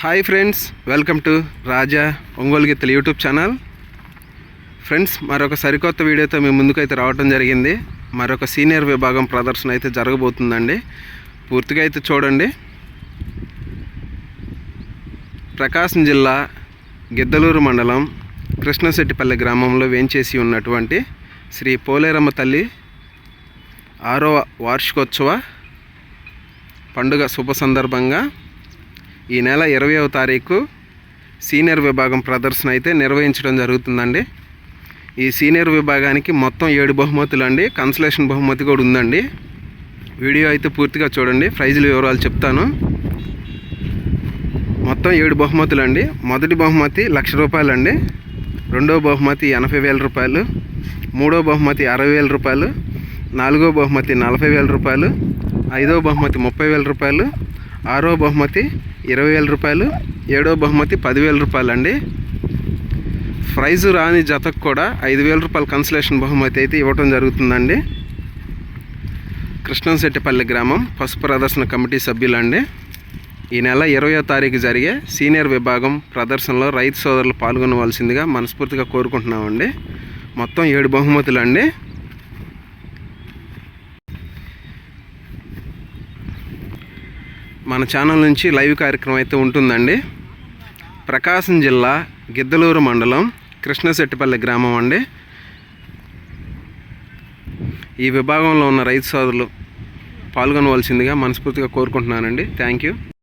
Hi friends welcome to Raja Ongole గీతలు YouTube channel friends మరొక సరికొత్త వీడియోతో మీ ముందుకైతే రావడం జరిగింది. మరొక సీనియర్ విభాగం ప్రదర్శన అయితే జరగబోతుందండి. పూర్తిగా అయితే చూడండి. ప్రకాశం జిల్లా గిద్దలూరు మండలం కృష్ణశెట్టిపల్లి గ్రామంలో వేంచేసి ఉన్నటువంటి శ్రీ పోలేరమ్మ తల్లి ఆరో వార్షికోత్సవ పండుగ శుభ సందర్భంగా ఈ నెల ఇరవయవ తారీఖు సీనియర్ విభాగం ప్రదర్శన అయితే నిర్వహించడం జరుగుతుందండి. ఈ సీనియర్ విభాగానికి మొత్తం ఏడు బహుమతులు అండి. కన్సలేషన్ బహుమతి కూడా ఉందండి. వీడియో అయితే పూర్తిగా చూడండి. ప్రైజుల వివరాలు చెప్తాను. మొత్తం ఏడు బహుమతులు అండి. మొదటి బహుమతి లక్ష రూపాయలు అండి. రెండో బహుమతి ఎనభై వేల రూపాయలు. మూడో బహుమతి అరవై వేల రూపాయలు. నాలుగో బహుమతి నలభై వేల రూపాయలు. ఐదో బహుమతి ముప్పై వేల రూపాయలు. ఆరో బహుమతి ఇరవై వేల రూపాయలు ఏడో బహుమతి పదివేల రూపాయలు అండి ప్రైజు రాని జతకు కూడా ఐదు వేల రూపాయల కన్సలేషన్ బహుమతి అయితే ఇవ్వటం జరుగుతుందండి. కృష్ణంశెట్టిపల్లి గ్రామం పసుపు ప్రదర్శన కమిటీ సభ్యులండి. ఈ నెల ఇరవయో తారీఖు జరిగే సీనియర్ విభాగం ప్రదర్శనలో రైతు సోదరులు పాల్గొనవలసిందిగా మనస్ఫూర్తిగా కోరుకుంటున్నామండి. మొత్తం ఏడు బహుమతులు అండి మన ఛానల్ నుంచి లైవ్ కార్యక్రమం అయితే ఉంటుందండి. ప్రకాశం జిల్లా గిద్దలూరు మండలం కృష్ణశెట్టిపల్లి గ్రామం అండి. ఈ విభాగంలో ఉన్న రైతు సోదరులు పాల్గొనవలసిందిగా మనస్ఫూర్తిగా కోరుకుంటున్నానండి. Thank you